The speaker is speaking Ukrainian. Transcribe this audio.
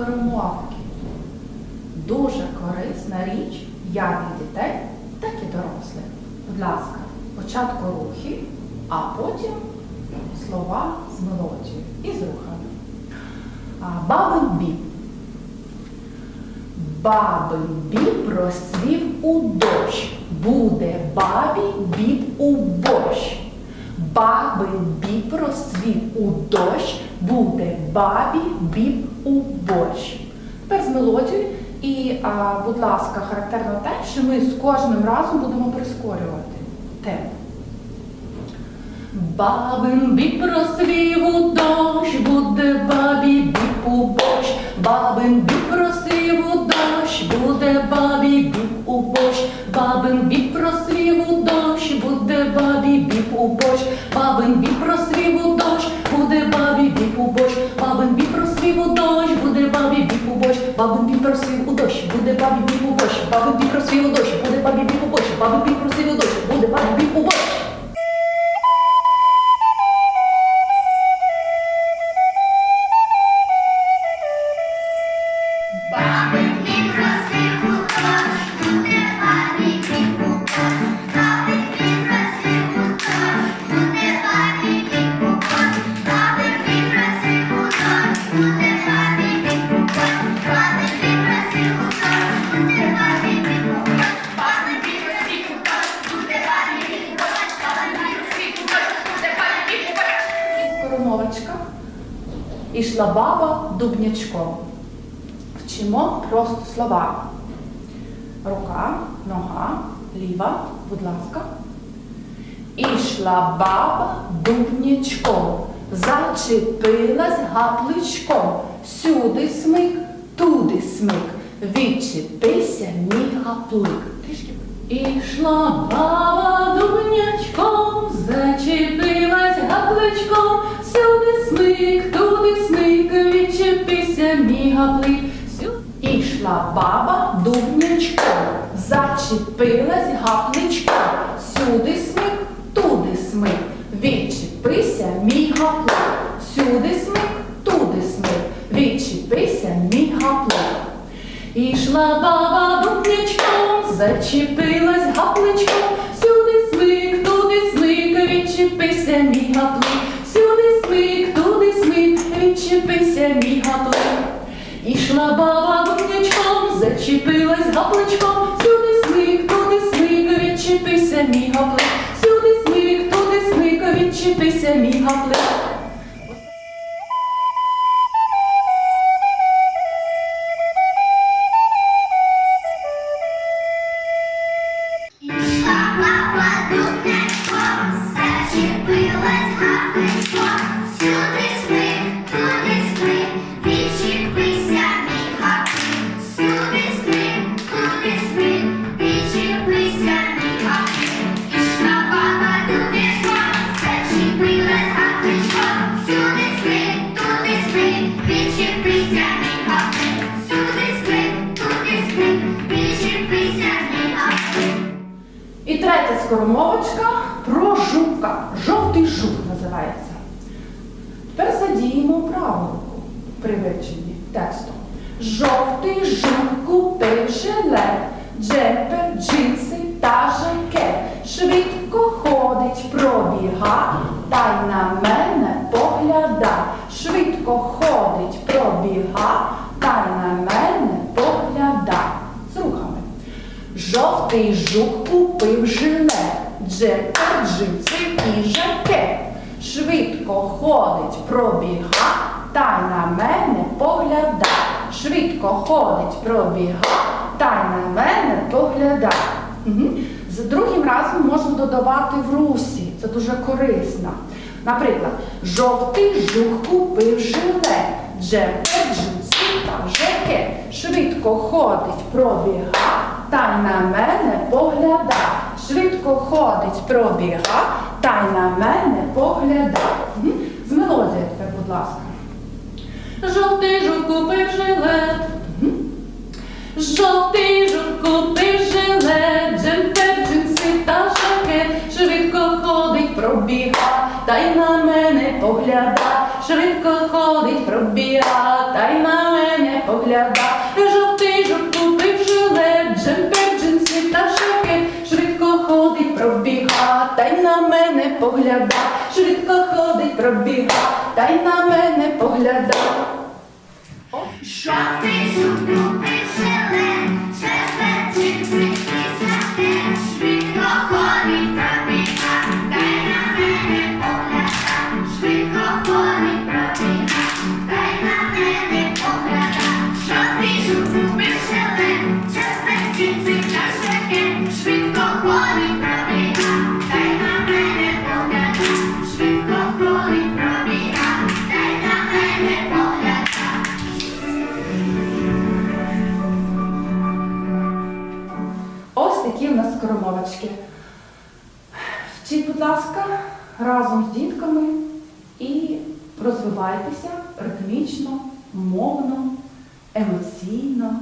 скоромовки. Дуже корисна річ як для дітей, так і дорослих. Будь ласка, спочатку рухи, а потім слова з мелодією і з рухами. Бабин біб. Бабин біб просвів у дощ. Буде бабі біб у борщ. Бабин біб розцвів у дощ, буде бабі біб у борщ. Тепер з мелодією. І, а, будь ласка, характерно те, що ми з кожним разом будемо прискорювати темп. Бабин біб розцвів у дощ, буде бабі біб у борщ. Бабин біб розцвів у дощ, буде бабі Бабин біб просив у дощі, буде бабі біб у дощі, Бабин біб просив у дощі, буде бабі біб у дощі, Бабин біб просив у дощі, буде бабі біб у борщ. Ішла баба дубнячком. Вчимо просто слова. Рука, нога, ліва, будь ласка. Ішла баба дубнячком, зачепилась гапличком. Сюди смик, туди смик. Відчепися, мій гаплик. Ішла баба дубнячком, зачепилась гапличком. Сюди смик, туди смик, відчепися, мій гаплик. Ішла баба дубнячком, зачепилась гапличком. Сюди смик, туди смик, відчепися, мій гаплик. Сюди смик, туди смик, відчепися, мій гаплик. Ішла баба дубнячком, зачепилась гапличком, Ішла третя скоромовочка про жука. Жовтий жук називається. Тепер задіємо праву руку при вивченні тексту. Жовтий жук купив жилет, джемпер, джинси та жакет. Швидко ходить, пробіга, та й на мене погляда. Швидко ходить, пробіга, та й на мене погляда. З рухами. Жовтий жук купив жилет, джемпер, джинси і жакет. Швидко ходить, пробіга, та й на мене погляда. Швидко ходить, пробіга, та й на мене погляда. Угу. За другим разом можна додавати в русі. Це дуже корисно. Наприклад, жовтий жук купив жилет, джемпер, джинси та жакет. Швидко ходить, пробіга, та й на мене погляда. Швидко ходить, пробіга, та й на мене погляда. З мелодією тепер, будь ласка. Жовтий жук купив жилет. Жовтий жук купив жилет, джемпер, джинси та жакет. Швидко ходить, пробіга, та й на мене погляда. Швидко ходить, пробіга, та й на мене погляда. Погляда, швидко ходить, пробіга, та й на мене погляда. Жовтий такі в нас скоромовочки. Вчіть, будь ласка, разом з дітками і розвивайтеся ритмічно, мовно, емоційно,